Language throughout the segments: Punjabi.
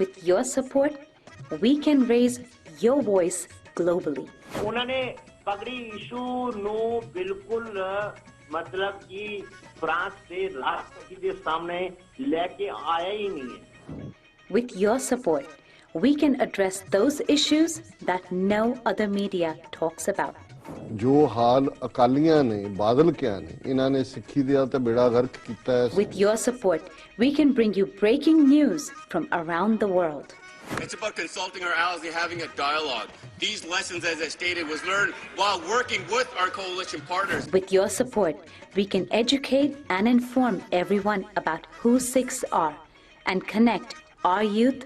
With your support, we can raise your voice globally. With your support, we can address those issues that no other media talks about. ਜੋ ਹਾਲ ਅਕਾਲੀਆਂ ਨੇ ਬਾਦਲ ਕਿਆ ਨੇ ਇਹਨਾਂ ਨੇ ਸਿੱਖੀ ਦਾ ਤੇ ਬੇੜਾ ਗਰਕ ਕੀਤਾ ਹੈ With your support, we can bring you breaking news from around the world. It's about consulting our allies and having a dialogue. These lessons, as I stated, was learned while working with our coalition partners. With your support, we can educate and inform everyone about who Sikhs are and connect our youth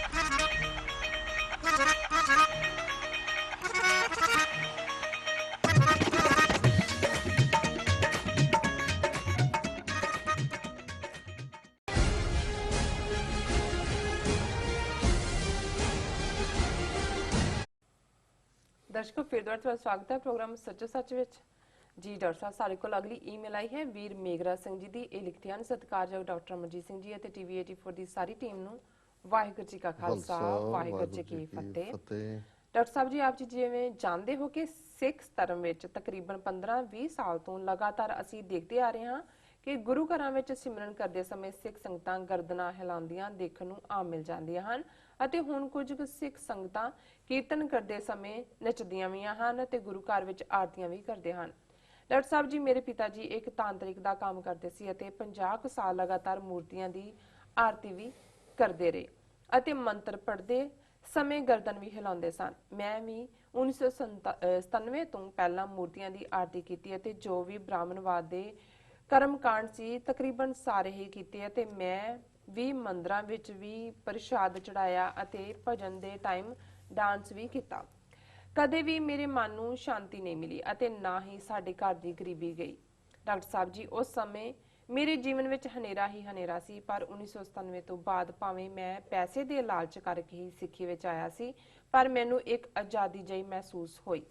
ਦਰਸ਼ਕੋ ਫਿਰ ਦੁਬਾਰਾ ਤੁਹਾਡਾ ਸਵਾਗਤ ਹੈ ਪ੍ਰੋਗਰਾਮ ਸੱਚੋ ਸੱਚ ਵਿੱਚ। ਜੀ ਡਾਕਟਰ ਸਾਹਿਬ ਸਾਡੇ ਕੋਲ ਅਗਲੀ ਈਮੇਲ ਆਈ ਹੈ ਵੀਰ ਮੇਗਰਾ ਸਿੰਘ ਜੀ ਦੀ। ਇਹ ਲਿਖਦੇ ਹਨ ਸਤਿਕਾਰਯੋਗ ਡਾਕਟਰ ਅਮਰਜੀਤ ਸਿੰਘ ਜੀ ਅਤੇ ਟੀਵੀ 84 ਦੀ ਸਾਰੀ ਟੀਮ ਨੂੰ ਵਾਹਿਗੁਰੂ ਜੀ ਕਾ ਖਾਲਸਾ ਵਾਹਿਗੁਰੂ ਜੀ ਕੀ ਫਤਿਹ। ਡਾਕਟਰ ਸਾਹਿਬ ਜੀ ਆਪ ਜੀ ਜਿਵੇਂ ਜਾਣਦੇ ਹੋ ਕਿ ਸਿੱਖ ਧਰਮ ਵਿੱਚ ਤਕਰੀਬਨ 15-20 ਸਾਲ ਤੋਂ ਲਗਾਤਾਰ ਅਸੀਂ ਦੇਖਦੇ ਆ ਰਹੇ ਹਾਂ ਕਿ ਗੁਰੂ ਘਰਾਂ ਵਿੱਚ ਸਿਮਰਨ ਕਰਦੇ ਸਮੇਂ ਸਿੱਖ ਸੰਗਤਾਂ ਗਰਦਨਾਂ ਹਿਲਾਉਂਦੀਆਂ ਦੇਖਣ ਨੂੰ ਆ ਮਿਲ ਜਾਂਦੀਆਂ ਹਨ। ਅਤੇ ਹੁਣ ਕੁਝ ਕੁ ਸਿੱਖ ਸੰਗਤਾਂ ਕੀਰਤਨ ਕਰਦੇ ਸਮੇਂ ਨੱਚਦੀਆਂ ਵੀ ਹਨ ਅਤੇ ਗੁਰੂ ਘਰ ਵਿੱਚ ਆਰਤੀਆਂ ਵੀ ਕਰਦੇ ਹਨ। ਡਾਕਟਰ ਸਾਹਿਬ ਜੀ, ਮੇਰੇ ਪਿਤਾ ਜੀ ਇੱਕ ਤਾਂਤਰਿਕ ਦਾ ਕੰਮ ਕਰਦੇ ਸੀ ਅਤੇ 50 ਕੁ ਸਾਲ ਲਗਾਤਾਰ ਮੂਰਤੀਆਂ ਦੀ ਆਰਤੀ ਵੀ ਕਰਦੇ ਰਹੇ ਅਤੇ ਮੰਤਰ ਪੜ੍ਹਦੇ ਸਮੇਂ ਗਰਦਨ ਵੀ ਹਿਲਾਉਂਦੇ ਸਨ। ਮੈਂ ਵੀ 1997 ਤੋਂ ਪਹਿਲਾਂ ਮੂਰਤੀਆਂ ਦੀ ਆਰਤੀ ਕੀਤੀ ਅਤੇ ਜੋ ਵੀ ਬ੍ਰਾਹਮਣਵਾਦ ਦੇ ਕਰਮਕਾਂਡ ਸੀ ਤਕਰੀਬਨ ਸਾਰੇ ਹੀ ਕੀਤੇ ਅਤੇ ਮੈਂ ਵੀ ਮੰਦਰਾਂ ਵਿੱਚ ਵੀ ਪ੍ਰਸ਼ਾਦ ਚੜਾਇਆ ਅਤੇ ਭਜਨ ਦੇ ਟਾਈਮ ਡਾਂਸ ਵੀ ਕੀਤਾ। ਕਦੇ ਵੀ ਮੇਰੇ ਮਨ ਨੂੰ ਸ਼ਾਂਤੀ ਨਹੀਂ ਮਿਲੀ ਅਤੇ ਨਾ ਹੀ ਸਾਡੇ ਘਰ ਦੀ ਗਰੀਬੀ ਗਈ। ਡਾਕਟਰ ਸਾਹਿਬ ਜੀ, ਉਸ ਸਮੇਂ ਮੇਰੇ ਜੀਵਨ ਵਿੱਚ ਹਨੇਰਾ ਹੀ ਹਨੇਰਾ ਸੀ, ਪਰ 1997 ਤੋਂ ਬਾਅਦ ਭਾਵੇਂ ਮੈਂ ਪੈਸੇ ਦੇ ਲਾਲਚ ਕਰਕੇ ਹੀ ਸਿੱਖੀ ਵਿੱਚ ਆਇਆ ਸੀ, ਪਰ ਮੈਨੂੰ ਇੱਕ ਆਜ਼ਾਦੀ ਜਿਹੀ ਮਹਿਸੂਸ ਹੋਈ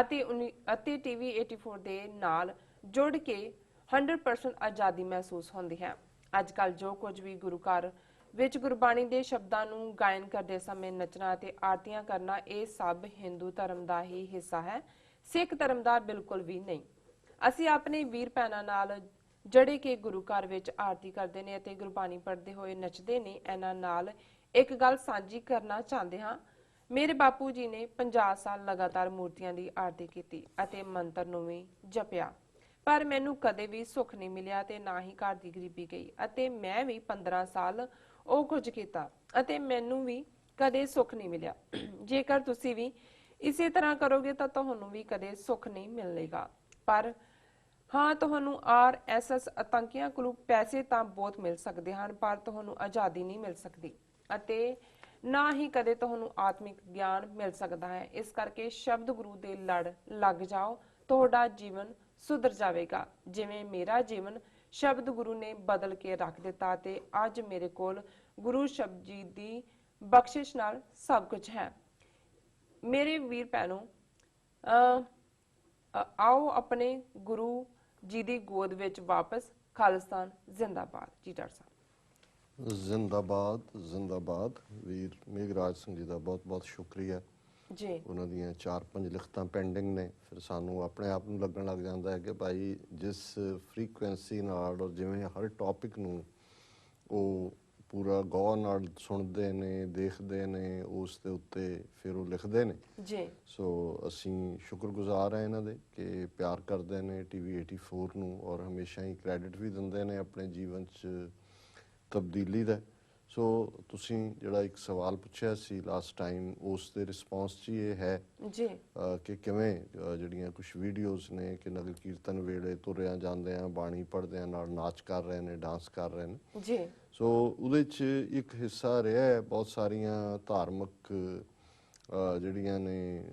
ਅਤੇ ਉਨੀ- ਅਤੇ ਟੀਵੀ 84 ਦੇ ਨਾਲ ਜੁੜ ਕੇ 100% ਆਜ਼ਾਦੀ ਮਹਿਸੂਸ ਹੁੰਦੀ ਹੈ। ਅੱਜ ਕੱਲ ਜੋ ਕੁਝ ਵੀ ਗੁਰੂ ਘਰ ਵਿੱਚ ਗੁਰਬਾਣੀ ਦੇ ਸ਼ਬਦਾਂ ਨੂੰ ਗਾਇਨ ਕਰਦੇ ਸਮੇਂ ਨੱਚਣਾ ਅਤੇ ਆਰਤੀਆਂ ਕਰਨਾ, ਇਹ ਸਭ ਹਿੰਦੂ ਧਰਮ ਦਾ ਹੀ ਹਿੱਸਾ ਹੈ। ਸਿੱਖ ਧਰਮ ਦਾ ਬਿਲਕੁਲ ਵੀ ਨਹੀਂ। ਅਸੀਂ ਆਪਣੇ ਵੀਰ ਭੈਣਾਂ ਨਾਲ ਜਿਹੜੇ ਕਿ ਗੁਰੂ ਘਰ ਵਿੱਚ ਆਰਤੀ ਕਰਦੇ ਨੇ ਅਤੇ ਗੁਰਬਾਣੀ ਪੜ੍ਹਦੇ ਹੋਏ ਨੱਚਦੇ ਨੇ, ਇਹਨਾਂ ਨਾਲ ਇੱਕ ਗੱਲ ਸਾਂਝੀ ਕਰਨਾ ਚਾਹੁੰਦੇ ਹਾਂ। ਮੇਰੇ ਬਾਪੂ ਜੀ ਨੇ 50 ਸਾਲ ਲਗਾਤਾਰ ਮੂਰਤੀਆਂ ਦੀ ਆਰਤੀ ਕੀਤੀ ਅਤੇ ਮੰਤਰ ਨੂੰ ਵੀ ਜਪਿਆ। ਪਰ ਮੈਨੂੰ ਕਦੇ ਵੀ ਸੁੱਖ ਨਹੀਂ ਮਿਲਿਆ ਤੇ ਨਾ ਹੀ ਘਰ ਦੀ ਗਰੀਬੀ ਗਈ ਅਤੇ ਮੈਂ ਵੀ 15 ਸਾਲ ਉਹ ਕੁਝ ਕੀਤਾ ਅਤੇ ਮੈਨੂੰ ਵੀ ਕਦੇ ਸੁੱਖ ਨਹੀਂ ਮਿਲਿਆ। ਜੇਕਰ ਤੁਸੀਂ ਵੀ ਇਸੇ ਤਰ੍ਹਾਂ ਕਰੋਗੇ ਤਾਂ ਤੁਹਾਨੂੰ ਵੀ ਕਦੇ ਸੁੱਖ ਨਹੀਂ ਮਿਲੇਗਾ। ਪਰ ਹਾਂ, ਤੁਹਾਨੂੰ ਆਰਐਸਐਸ ਆਤੰਕੀਆਂ ਕੋਲੋਂ ਪੈਸੇ ਤਾਂ ਬਹੁਤ ਮਿਲ ਸਕਦੇ ਹਨ, ਪਰ ਤੁਹਾਨੂੰ ਆਜ਼ਾਦੀ ਨਹੀਂ ਮਿਲ ਸਕਦੀ ਅਤੇ ਨਾ ਹੀ ਕਦੇ ਤੁਹਾਨੂੰ ਆਤਮਿਕ ਗਿਆਨ ਮਿਲ ਸਕਦਾ ਹੈ। ਇਸ ਕਰਕੇ ਸ਼ਬਦ ਗੁਰੂ ਦੇ ਲੜ ਲੱਗ ਜਾਓ। ਤੁਹਾਡਾ ਜੀਵਨ ਸੁਧਰ ਜਾਵੇਗਾ। ਜਿਵੇਂ ਮੇਰਾ ਜੀਵਨ ਸ਼ਬਦ ਗੁਰੂ ਨੇ ਬਦਲ ਕੇ ਰੱਖ ਦਿੱਤਾ ਤੇ ਅੱਜ ਮੇਰੇ ਕੋਲ ਗੁਰੂ ਸ਼ਬਦ ਜੀ ਦੀ ਬਖਸ਼ਿਸ਼ ਨਾਲ ਸਭ ਕੁਝ ਹੈ। ਮੇਰੇ ਵੀਰ ਭੈਣੋ ਆਓ ਆਪਣੇ ਗੁਰੂ ਜੀ ਦੀ ਗੋਦ ਵਿੱਚ ਵਾਪਸ ਖਾਲਿਸਤਾਨ ਜ਼ਿੰਦਾਬਾਦ। ਜੀ ਡਾਕਟਰ ਸਾਹਿਬ। ਜ਼ਿੰਦਾਬਾਦ ਜ਼ਿੰਦਾਬਾਦ। ਵੀਰ ਮੇਘਰਾਜ ਸਿੰਘ ਜੀ ਦਾ ਬਹੁਤ ਬਹੁਤ ਸ਼ੁਕਰੀਆ। ਜੀ। ਉਹਨਾਂ ਦੀਆਂ ਚਾਰ ਪੰਜ ਲਿਖਤਾਂ ਪੈਂਡਿੰਗ ਨੇ। ਫਿਰ ਸਾਨੂੰ ਆਪਣੇ ਆਪ ਨੂੰ ਲੱਗਣ ਲੱਗ ਜਾਂਦਾ ਹੈ ਕਿ ਭਾਈ ਜਿਸ ਫ੍ਰੀਕੁਐਂਸੀ ਨਾਲ ਔਰ ਜਿਵੇਂ ਹਰ ਟੌਪਿਕ ਨੂੰ ਉਹ ਪੂਰਾ ਗੌਰ ਨਾਲ ਸੁਣਦੇ ਨੇ ਦੇਖਦੇ ਨੇ ਉਸ ਦੇ ਉੱਤੇ ਫਿਰ ਉਹ ਲਿਖਦੇ ਨੇ। ਜੀ। ਸੋ ਅਸੀਂ ਸ਼ੁਕਰਗੁਜ਼ਾਰ ਹਾਂ ਇਹਨਾਂ ਦੇ ਕਿ ਪਿਆਰ ਕਰਦੇ ਨੇ ਟੀਵੀ 84 ਨੂੰ ਔਰ ਹਮੇਸ਼ਾ ਹੀ ਕ੍ਰੈਡਿਟ ਵੀ ਦਿੰਦੇ ਨੇ ਆਪਣੇ ਜੀਵਨ 'ਚ ਤਬਦੀਲੀ ਦਾ। ਸੋ ਤੁਸੀਂ ਜਿਹੜਾ ਇੱਕ ਸਵਾਲ ਪੁੱਛਿਆ ਸੀ ਲਾਸਟ ਟਾਈਮ ਉਸ ਦੇ ਰਿਸਪੌਂਸ 'ਚ ਇਹ ਹੈ ਜੀ। ਕਿ ਕਿਵੇਂ ਜਿਹੜੀਆਂ ਕੁਝ ਵੀਡੀਓਜ਼ ਨੇ ਕਿ ਨਗਰ ਕੀਰਤਨ ਵੇਲੇ ਤੁਰਿਆਂ ਜਾਂਦੇ ਆ ਬਾਣੀ ਪੜ੍ਹਦੇ ਆ ਨਾਲ ਨਾਚ ਕਰ ਰਹੇ ਨੇ ਡਾਂਸ ਕਰ ਰਹੇ ਨੇ। ਜੀ। ਸੋ ਉਹਦੇ 'ਚ ਇੱਕ ਹਿੱਸਾ ਰਿਹਾ ਹੈ ਬਹੁਤ ਸਾਰੀਆਂ ਧਾਰਮਿਕ ਜਿਹੜੀਆਂ ਨੇ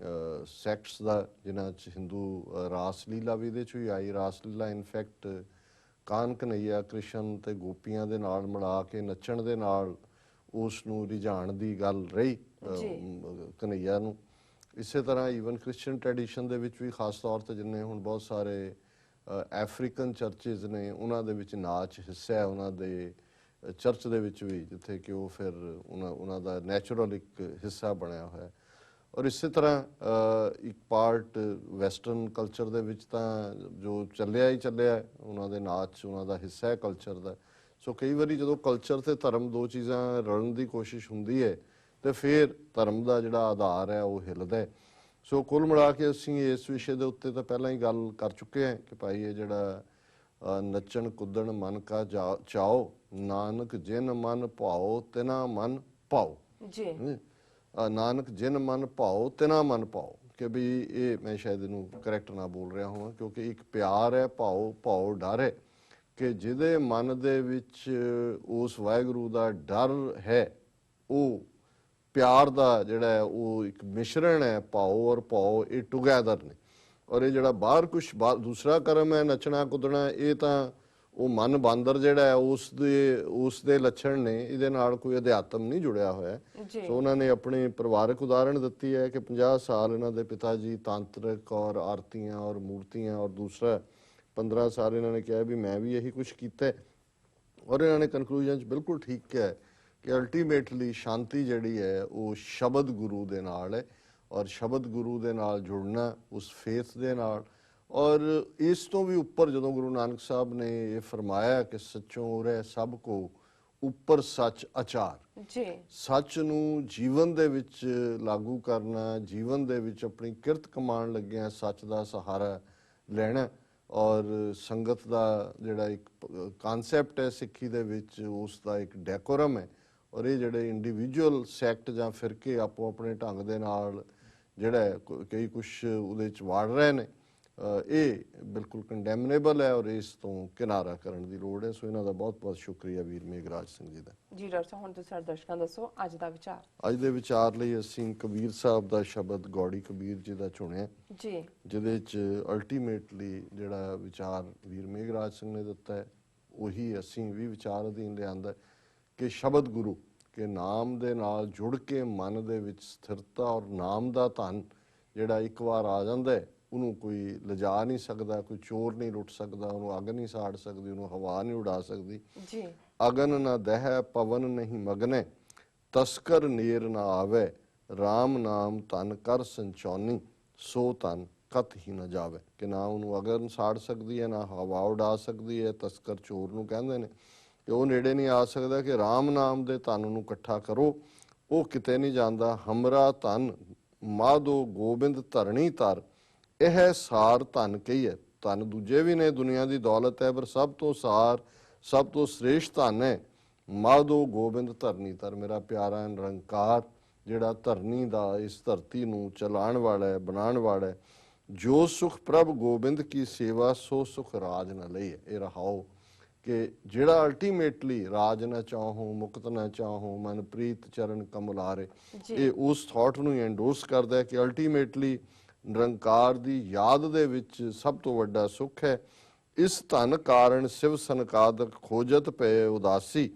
ਸੈਕਟਸ ਦਾ ਜਿਨ੍ਹਾਂ 'ਚ ਹਿੰਦੂ ਰਾਸ ਲੀਲਾ ਵੀ ਇਹਦੇ 'ਚ ਹੀ ਆਈ। ਰਾਸ ਲੀਲਾ ਇਨਫੈਕਟ ਕਾਨ ਕਨਈਆ ਕ੍ਰਿਸ਼ਨ ਤੇ ਗੋਪੀਆਂ ਦੇ ਨਾਲ ਮਿਲਾ ਕੇ ਨੱਚਣ ਦੇ ਨਾਲ ਉਸ ਨੂੰ ਰਿਝਾਣ ਦੀ ਗੱਲ ਰਹੀ ਕਨਈਆ ਨੂੰ। ਇਸੇ ਤਰ੍ਹਾਂ ਈਵਨ ਕ੍ਰਿਸਚੀਅਨ ਟ੍ਰੈਡੀਸ਼ਨ ਦੇ ਵਿੱਚ ਵੀ ਖਾਸ ਤੌਰ ਤੇ ਜਿੰਨੇ ਹੁਣ ਬਹੁਤ ਸਾਰੇ ਅਫਰੀਕਨ ਚਰਚਸ ਨੇ ਉਹਨਾਂ ਦੇ ਵਿੱਚ ਨਾਚ ਹਿੱਸਾ ਹੈ ਉਹਨਾਂ ਦੇ ਚਰਚ ਦੇ ਵਿੱਚ ਵੀ ਜਿੱਥੇ ਕਿ ਉਹ ਫਿਰ ਉਹਨਾਂ ਉਹਨਾਂ ਦਾ ਨੈਚੁਰਲ ਇੱਕ ਹਿੱਸਾ ਬਣਿਆ ਹੋਇਆ ਔਰ ਇਸੇ ਤਰ੍ਹਾਂ ਇੱਕ ਪਾਰਟ ਵੈਸਟਰਨ ਕਲਚਰ ਦੇ ਵਿੱਚ ਤਾਂ ਜੋ ਚੱਲਿਆ ਹੀ ਚੱਲਿਆ ਹੈ, ਉਹਨਾਂ ਦੇ ਨਾਚ ਉਹਨਾਂ ਦਾ ਹਿੱਸਾ ਹੈ ਕਲਚਰ ਦਾ। ਸੋ ਕਈ ਵਾਰੀ ਜਦੋਂ ਕਲਚਰ ਤੇ ਧਰਮ ਦੋ ਚੀਜ਼ਾਂ ਰਲਣ ਦੀ ਕੋਸ਼ਿਸ਼ ਹੁੰਦੀ ਹੈ ਤੇ ਫਿਰ ਧਰਮ ਦਾ ਜਿਹੜਾ ਆਧਾਰ ਹੈ ਉਹ ਹਿੱਲਦਾ ਸੋ ਕੁੱਲ ਮਿਲਾ ਕੇ ਅਸੀਂ ਇਸ ਵਿਸ਼ੇ ਦੇ ਉੱਤੇ ਤਾਂ ਪਹਿਲਾਂ ਹੀ ਗੱਲ ਕਰ ਚੁੱਕੇ ਹਾਂ ਕਿ ਭਾਈ ਇਹ ਜਿਹੜਾ ਨੱਚਣ ਕੁੱਦਣ ਮਨ ਕਾ ਚਾਓ ਨਾਨਕ ਜਿਨ ਮਨ ਭਾਓ ਤਿਨਾ ਮਨ ਪਾਓ। ਜੀ। ਨਾਨਕ, ਜਿਨ ਮਨ ਭਾਓ, ਤਿਨਾ ਮਨ ਪਾਓ ਕਿ ਵੀ ਇਹ ਮੈਂ ਸ਼ਾਇਦ ਇਹਨੂੰ ਕਰੈਕਟ ਨਾ ਬੋਲ ਰਿਹਾ ਹਾਂ ਕਿਉਂਕਿ ਇੱਕ ਪਿਆਰ ਹੈ, ਭਾਓ ਭਾਓ ਡਰ ਹੈ। ਕਿ ਜਿਹਦੇ ਮਨ ਦੇ ਵਿੱਚ ਉਸ ਵਾਹਿਗੁਰੂ ਦਾ ਡਰ ਹੈ, ਉਹ ਪਿਆਰ ਦਾ ਜਿਹੜਾ ਉਹ ਇੱਕ ਮਿਸ਼ਰਣ ਹੈ, ਭਾਓ ਔਰ ਭਾਓ ਇਹ ਟੁਗੇਦਰ ਨੇ। ਔਰ ਇਹ ਜਿਹੜਾ ਬਾਹਰ ਕੁਝ ਦੂਸਰਾ ਕਰਮ ਹੈ, ਨੱਚਣਾ, ਕੁੱਦਣਾ, ਇਹ ਤਾਂ ਉਹ ਮਨ ਬਾਂਦਰ ਜਿਹੜਾ ਹੈ ਉਸ ਦੇ ਉਸ ਦੇ ਲੱਛਣ ਨੇ ਇਹਦੇ ਨਾਲ ਕੋਈ ਅਧਿਆਤਮ ਨਹੀਂ ਜੁੜਿਆ ਹੋਇਆ। ਸੋ ਉਹਨਾਂ ਨੇ ਆਪਣੀ ਪਰਿਵਾਰਕ ਉਦਾਹਰਣ ਦਿੱਤੀ ਹੈ ਕਿ 50 ਸਾਲ ਇਹਨਾਂ ਦੇ ਪਿਤਾ ਜੀ ਤਾਂਤਰਿਕ ਔਰ ਆਰਤੀਆਂ ਔਰ ਮੂਰਤੀਆਂ ਔਰ ਦੂਸਰਾ 15 ਸਾਲ ਇਹਨਾਂ ਨੇ ਕਿਹਾ ਵੀ ਮੈਂ ਵੀ ਇਹੀ ਕੁਝ ਕੀਤਾ। ਔਰ ਇਹਨਾਂ ਨੇ ਕਨਕਲੂਜਨ ਚ ਬਿਲਕੁਲ ਠੀਕ ਕਿਹਾ ਹੈ ਕਿ ਅਲਟੀਮੇਟਲੀ ਸ਼ਾਂਤੀ ਜਿਹੜੀ ਹੈ ਉਹ ਸ਼ਬਦ ਗੁਰੂ ਦੇ ਨਾਲ ਹੈ ਔਰ ਸ਼ਬਦ ਗੁਰੂ ਦੇ ਨਾਲ ਜੁੜਨਾ ਉਸ ਫੇਥ ਦੇ ਨਾਲ ਔਰ ਇਸ ਤੋਂ ਵੀ ਉੱਪਰ ਜਦੋਂ ਗੁਰੂ ਨਾਨਕ ਸਾਹਿਬ ਨੇ ਇਹ ਫਰਮਾਇਆ ਕਿ ਸੱਚੋਂ ਉਰੇ ਸਭ ਕੋ ਉੱਪਰ ਸੱਚ ਆਚਾਰ। ਜੀ। ਸੱਚ ਨੂੰ ਜੀਵਨ ਦੇ ਵਿੱਚ ਲਾਗੂ ਕਰਨਾ ਜੀਵਨ ਦੇ ਵਿੱਚ ਆਪਣੀ ਕਿਰਤ ਕਮਾਉਣ ਲੱਗਿਆ ਸੱਚ ਦਾ ਸਹਾਰਾ ਲੈਣਾ ਔਰ ਸੰਗਤ ਦਾ ਜਿਹੜਾ ਇੱਕ ਕਨਸੈਪਟ ਹੈ ਸਿੱਖੀ ਦੇ ਵਿੱਚ ਉਸ ਦਾ ਇੱਕ ਡੈਕੋਰਮ ਹੈ ਔਰ ਇਹ ਜਿਹੜੇ ਇੰਡੀਵਿਜੂਅਲ ਸੈਕਟ ਜਾਂ ਫਿਰਕੇ ਆਪੋ ਆਪਣੇ ਢੰਗ ਦੇ ਨਾਲ ਜਿਹੜਾ ਕਈ ਕੁਝ ਉਹਦੇ ਚ ਵਾੜ ਰਹੇ ਨੇ। ਇਹ ਬਿਲਕੁਲ ਕੰਡੈਮਨੇਬਲ ਹੈ ਔਰ ਇਸ ਤੋਂ ਕਿਨਾਰਾ ਕਰਨ ਦੀ ਲੋੜ ਹੈ। ਸੋ ਇਹਨਾਂ ਦਾ ਬਹੁਤ ਬਹੁਤ ਸ਼ੁਕਰੀਆ ਵੀਰ ਮੇਘਰਾਜ ਸਿੰਘ ਜੀ ਦਾ। ਜੀ ਡਾਕਟਰ ਹੁਣ ਤੁਸੀਂ ਸਾਡੇ ਦਰਸ਼ਕਾਂ ਦੱਸੋ ਅੱਜ ਦਾ ਵਿਚਾਰ। ਅੱਜ ਦੇ ਵਿਚਾਰ ਲਈ ਅਸੀਂ ਕਬੀਰ ਸਾਹਿਬ ਦਾ ਸ਼ਬਦ ਗੌੜੀ ਕਬੀਰ ਜੀ ਦਾ ਚੁਣਿਆ। ਜੀ। ਜਿਹਦੇ ਚ ਅਲਟੀਮੇਟਲੀ ਜਿਹੜਾ ਵਿਚਾਰ ਵੀਰ ਮੇਘਰਾਜ ਸਿੰਘ ਨੇ ਦਿੱਤਾ ਹੈ ਉਹੀ ਅਸੀਂ ਵੀ ਵਿਚਾਰ ਅਧੀਨ ਲਿਆਂਦਾ ਕਿ ਸ਼ਬਦ ਗੁਰੂ ਕਿ ਨਾਮ ਦੇ ਨਾਲ ਜੁੜ ਕੇ ਮਨ ਦੇ ਵਿੱਚ ਸਥਿਰਤਾ ਔਰ ਨਾਮ ਦਾ ਧਨ ਜਿਹੜਾ ਇੱਕ ਵਾਰ ਆ ਜਾਂਦਾ ਹੈ ਉਹਨੂੰ ਕੋਈ ਲਿਜਾ ਨਹੀਂ ਸਕਦਾ ਕੋਈ ਚੋਰ ਨਹੀਂ ਲੁੱਟ ਸਕਦਾ ਉਹਨੂੰ ਅੱਗ ਨਹੀਂ ਸਾੜ ਸਕਦੀ ਉਹਨੂੰ ਹਵਾ ਨਹੀਂ ਉਡਾ ਸਕਦੀ। ਜੀ। ਅਗਨ ਨ ਦਹਿ ਪਵਨ ਨਹੀਂ ਮਗਨੇ ਤਸਕਰ ਨੀਰ ਨ ਆਵੇ RAM ਨਾਮ ਤਨ ਕਰ ਸੰਚੌਨੀ ਸੋ ਤਨ ਕਤ ਹੀ ਨ ਜਾਵੇ। ਕਿ ਨਾ ਉਹਨੂੰ ਅਗਨ ਸਾੜ ਸਕਦੀ ਹੈ ਨਾ ਹਵਾ ਉਡਾ ਸਕਦੀ ਹੈ ਤਸਕਰ ਚੋਰ ਨੂੰ ਕਹਿੰਦੇ ਨੇ ਕਿ ਉਹ ਨੇੜੇ ਨਹੀਂ ਆ ਸਕਦਾ ਕਿ RAM ਨਾਮ ਦੇ ਧਨ ਨੂੰ ਇਕੱਠਾ ਕਰੋ। ਉਹ ਕਿਤੇ ਨਹੀਂ ਜਾਂਦਾ ਹਮਰਾ ਧਨ ਮਾਧੋ ਗੋਬਿੰਦ ਧਰਣੀ ਤਰ ਇਹ ਸਾਰ ਧਨ ਕਹੀ ਹੈ ਧਨ ਦੂਜੇ ਵੀ ਨੇ ਦੁਨੀਆ ਦੀ ਦੌਲਤ ਹੈ ਪਰ ਸਭ ਤੋਂ ਸਾਰ ਸਭ ਤੋਂ ਸ੍ਰੇਸ਼ਟ ਧਨ ਹੈ। ਮਾਧੋ ਗੋਬਿੰਦ ਧਰਨੀ ਤਰ ਮੇਰਾ ਪਿਆਰਾ ਨਿਰੰਕਾਰ ਜਿਹੜਾ ਧਰਨੀ ਦਾ ਇਸ ਧਰਤੀ ਨੂੰ ਚਲਾਉਣ ਵਾਲਾ ਹੈ ਬਣਾਉਣ ਵਾਲਾ ਹੈ। ਜੋ ਸੁਖ ਪ੍ਰਭ ਗੋਬਿੰਦ ਕੀ ਸੇਵਾ ਸੋ ਸੁਖ ਰਾਜ ਨ ਲਈ ਇਹ ਰਹਾਓ ਕਿ ਜਿਹੜਾ ਅਲਟੀਮੇਟਲੀ ਰਾਜ ਨਾ ਚਾਹੋ ਮੁਕਤ ਨਾ ਚਾਹੋ ਮਨ ਪ੍ਰੀਤ ਚਰਨ ਕਮਲਾਰੇ। ਇਹ ਉਸ ਥਾਟ ਨੂੰ ਐਂਡੋਰਸ ਕਰਦਾ ਹੈ ਕਿ ਅਲਟੀਮੇਟਲੀ ਨਿਰੰਕਾਰ ਦੀ ਯਾਦ ਦੇ ਵਿੱਚ ਸਭ ਤੋਂ ਵੱਡਾ ਸੁਖ ਹੈ। ਇਸ ਧਨ ਕਾਰਨ ਸਿਵ ਸੰਕਾਦਕ ਖੋਜਤ ਪਏ ਉਦਾਸੀ।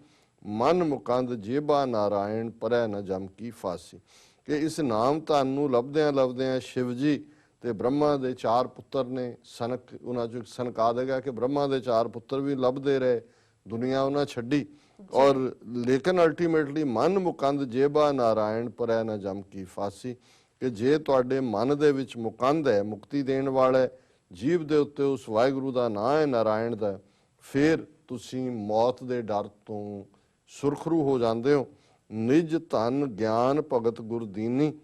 ਮਨ ਮੁਕੰਦ ਜੇਬਾ ਨਾਰਾਇਣ ਪਰੈ ਨ ਜਮ ਕੀ ਫਾਸੀ। ਕਿ ਇਸ ਨਾਮ ਧਨ ਨੂੰ ਲੱਭਦਿਆਂ ਲੱਭਦਿਆਂ ਸ਼ਿਵ ਜੀ ਤੇ ਬ੍ਰਹਮਾ ਦੇ ਚਾਰ ਪੁੱਤਰ ਨੇ ਸਨਕ ਉਹਨਾਂ ਚੋਂ ਇੱਕ ਸਨਕਾਦਕ ਹੈ ਕਿ ਬ੍ਰਹਮਾ ਦੇ ਚਾਰ ਪੁੱਤਰ ਵੀ ਲੱਭਦੇ ਰਹੇ ਦੁਨੀਆ ਉਹਨਾਂ ਛੱਡੀ। ਔਰ ਲੇਕਿਨ ਅਲਟੀਮੇਟਲੀ ਮਨ ਮੁਕੰਦ ਜੇਬਾ ਨਾਰਾਇਣ ਪਰੈ ਨ ਜਮ ਕੀ ਫਾਸੀ। ਕਿ ਜੇ ਤੁਹਾਡੇ ਮਨ ਦੇ ਵਿੱਚ ਮੁਕੰਦ ਹੈ ਮੁਕਤੀ ਦੇਣ ਵਾਲਾ ਹੈ, ਜੀਵ ਦੇ ਉੱਤੇ ਉਸ ਵਾਹਿਗੁਰੂ ਦਾ ਨਾਮ ਹੈ ਨਾਰਾਇਣ ਦਾ ਫਿਰ ਤੁਸੀਂ ਮੌਤ ਦੇ ਡਰ ਤੋਂ ਸੁਰਖਰੂ ਹੋ ਜਾਂਦੇ ਹੋ। ਨਿਜ ਧਨ ਗਿਆਨ ਭਗਤ ਗੁਰਦੀਨੀ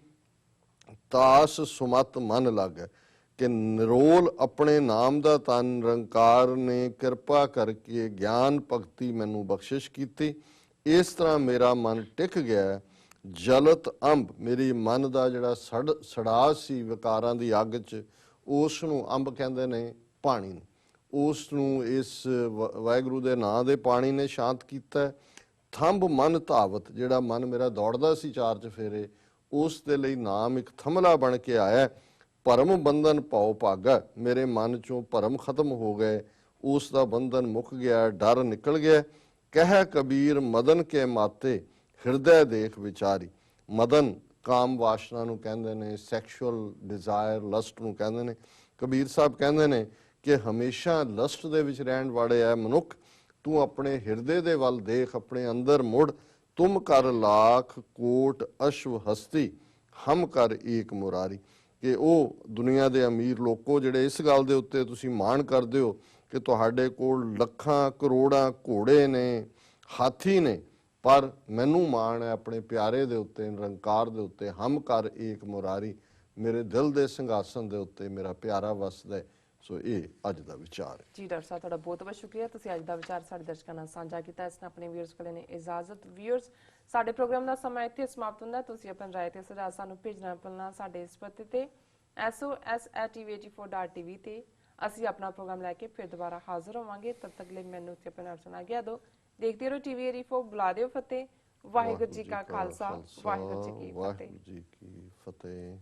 ਤਾਸ ਸੁਮਤ ਮਨ ਲਾਗੈ। ਕਿ ਨਿਰੋਲ ਆਪਣੇ ਨਾਮ ਦਾ ਤਨ ਨਿਰੰਕਾਰ ਨੇ ਕਿਰਪਾ ਕਰਕੇ ਗਿਆਨ ਭਗਤੀ ਮੈਨੂੰ ਬਖਸ਼ਿਸ਼ ਕੀਤੀ। ਇਸ ਤਰ੍ਹਾਂ ਮੇਰਾ ਮਨ ਟਿਕ ਗਿਆ ਜਲਤ ਅੰਬ, ਮੇਰੀ ਮਨ ਦਾ ਜਿਹੜਾ ਸੜ ਸੜਾ ਸੀ ਵਿਕਾਰਾਂ ਦੀ ਅੱਗ 'ਚ ਉਸ ਨੂੰ ਅੰਬ ਕਹਿੰਦੇ ਨੇ ਪਾਣੀ ਨੂੰ। ਉਸ ਨੂੰ ਇਸ ਵ- ਵਾਹਿਗੁਰੂ ਦੇ ਨਾਂ ਦੇ ਪਾਣੀ ਨੇ ਸ਼ਾਂਤ ਕੀਤਾ। ਹੈ। ਥੰਬ ਮਨ ਧਾਵਤ, ਜਿਹੜਾ ਮਨ ਮੇਰਾ ਦੌੜਦਾ ਸੀ ਚਾਰ ਚਫੇਰੇ, ਉਸ ਦੇ ਲਈ ਨਾਮ ਇੱਕ ਥਮਲਾ ਬਣ ਕੇ ਆਇਆ ਭਰਮ ਬੰਧਨ ਭਉ ਭਾਗਾ, ਮੇਰੇ ਮਨ ਚੋਂ ਭਰਮ ਖਤਮ ਹੋ ਗਏ। ਉਸ ਦਾ ਬੰਧਨ ਮੁੱਕ ਗਿਆ, ਡਰ ਨਿਕਲ ਗਿਆ। ਕਹਿ ਕਬੀਰ, ਮਦਨ ਕੇ ਮਾਤੇ ਹਿਰਦੈ ਦੇਖ ਵਿਚਾਰੀ। ਮਦਨ ਕਾਮ ਵਾਸ਼ਨਾ ਨੂੰ ਕਹਿੰਦੇ ਨੇ ਸੈਕਸ਼ੂਅਲ ਡਿਜ਼ਾਇਰ ਲਸਟ ਨੂੰ ਕਹਿੰਦੇ ਨੇ। ਕਬੀਰ ਸਾਹਿਬ ਕਹਿੰਦੇ ਨੇ ਕਿ ਹਮੇਸ਼ਾ ਲਸਟ ਦੇ ਵਿੱਚ ਰਹਿਣ ਵਾਲੇ ਹੈ ਮਨੁੱਖ, ਤੂੰ ਆਪਣੇ ਹਿਰਦੇ ਦੇ ਵੱਲ ਦੇਖ, ਆਪਣੇ ਅੰਦਰ ਮੁੜ, ਤੁਮ ਕਰ ਲਾਖ ਕੋਟ ਅਸ਼ਵ ਹਸਤੀ, ਹਮ ਕਰ ਏਕ ਮੁਰਾਰੀ। ਕਿ ਉਹ ਦੁਨੀਆ ਦੇ ਅਮੀਰ ਲੋਕੋ ਜਿਹੜੇ ਇਸ ਗੱਲ ਦੇ ਉੱਤੇ ਤੁਸੀਂ ਮਾਣ ਕਰਦੇ ਹੋ ਕਿ ਤੁਹਾਡੇ ਕੋਲ ਲੱਖਾਂ ਕਰੋੜਾਂ ਘੋੜੇ ਨੇ, ਹਾਥੀ ਨੇ ਪਰ ਮੈਨੂੰ ਮਾਣ ਹੈ ਆਪਣੇ ਪਿਆਰੇ ਦੇ ਉੱਤੇ, ਨਿਰੰਕਾਰ ਦੇ ਉੱਤੇ, ਹਮ ਕਰ ਏਕ ਮੁਰਾਰੀ, ਮੇਰੇ ਦਿਲ ਦੇ ਸਿੰਘਾਸਨ ਦੇ ਉੱਤੇ ਮੇਰਾ ਪਿਆਰਾ ਵਸਦਾ ਸੋ ਇਹ ਅੱਜ ਦਾ ਵਿਚਾਰ ਹੈ। ਜੀ ਡਾਕਟਰ ਸਾਹਿਬ, ਤੁਹਾਡਾ ਬਹੁਤ ਬਹੁਤ ਸ਼ੁਕਰੀਆ। ਤੁਸੀਂ ਅੱਜ ਦਾ ਵਿਚਾਰ ਸਾਡੇ ਦਰਸ਼ਕਾਂ ਨਾਲ ਸਾਂਝਾ ਕੀਤਾ। ਇਸ ਨਾਲ ਆਪਣੇ ਵੀਅਰਸ ਕੋਲ ਨੇ ਇਜਾਜ਼ਤ। ਵੀਅਰਸ ਸਾਡੇ ਪ੍ਰੋਗਰਾਮ ਦਾ ਸਮਾਂ ਇੱਥੇ ਸਮਾਪਤ ਹੁੰਦਾ ਤੁਸੀਂ ਆਪਣੀ ਰਾਏ ਤੇ ਸੁਝਾਅ ਸਾਨੂੰ ਭੇਜਣਾ ਭੁੱਲਣਾ ਸਾਡੇ ਇਸ ਪਤੇ ਤੇ। Sos@tv84.tv ਤੇ ਅਸੀਂ ਆਪਣਾ ਪ੍ਰੋਗਰਾਮ ਲੈ ਕੇ ਫਿਰ ਦੁਬਾਰਾ ਹਾਜ਼ਰ ਹੋਵਾਂਗੇ। ਤਦ ਤੱਕ ਲਈ ਮੈਨੂੰ ਤੇ ਆਪਣਾ ਸੁਣਾ ਗਿਆ ਦੋ ਦੇਖਦੇ ਰਹੋ ਟੀਵੀ 84 ਬੁਲਾ ਦਿਓ ਫਤਿਹ। ਵਾਹਿਗੁਰੂ ਜੀ ਕਾ ਖਾਲਸਾ ਵਾਹਿਗੁਰੂ ਜੀ ਕੀ ਫਤਿਹ। ਵਾਹਿਗੁਰੂ ਜੀ ਕੀ ਫਤਿਹ।